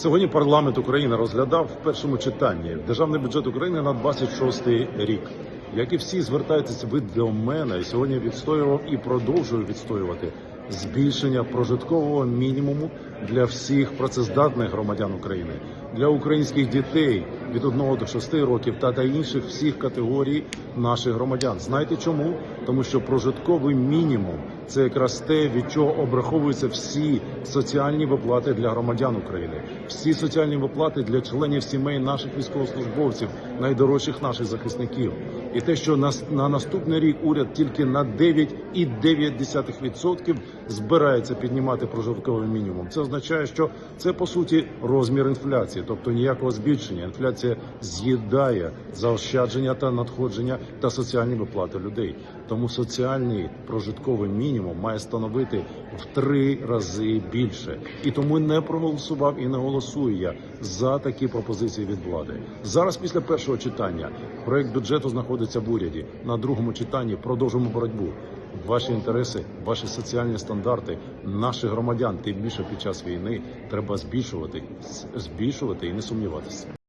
Сьогодні парламент України розглядав в першому читанні державний бюджет України на 26 рік. Як і всі звертаєтеся ви до мене, сьогодні відстоював і продовжую відстоювати збільшення прожиткового мінімуму для всіх працездатних громадян України, для українських дітей від 1 до 6 років та та інших всіх категорій наших громадян. Знаєте чому? Тому що прожитковий мінімум це якраз те, від чого обраховуються всі соціальні виплати для громадян України, всі соціальні виплати для членів сімей наших військовослужбовців, найдорожчих наших захисників. І те, що на, на наступний рік уряд тільки на 9,9% збирається піднімати прожитковий мінімум. Це означає, що це по суті розмір інфляції, тобто ніякого збільшення. Інфляція з'їдає заощадження та надходження та соціальні виплати людей. Тому соціальний прожитковий мінімум має становити в три рази більше. І тому не проголосував і не голосую я за такі пропозиції від влади. Зараз, після першого читання, проект бюджету знаходиться в уряді. На другому читанні продовжимо боротьбу. Ваші інтереси, ваші соціальні стандарти наших громадян, тим більше під час війни, треба збільшувати, збільшувати і не сумніватися.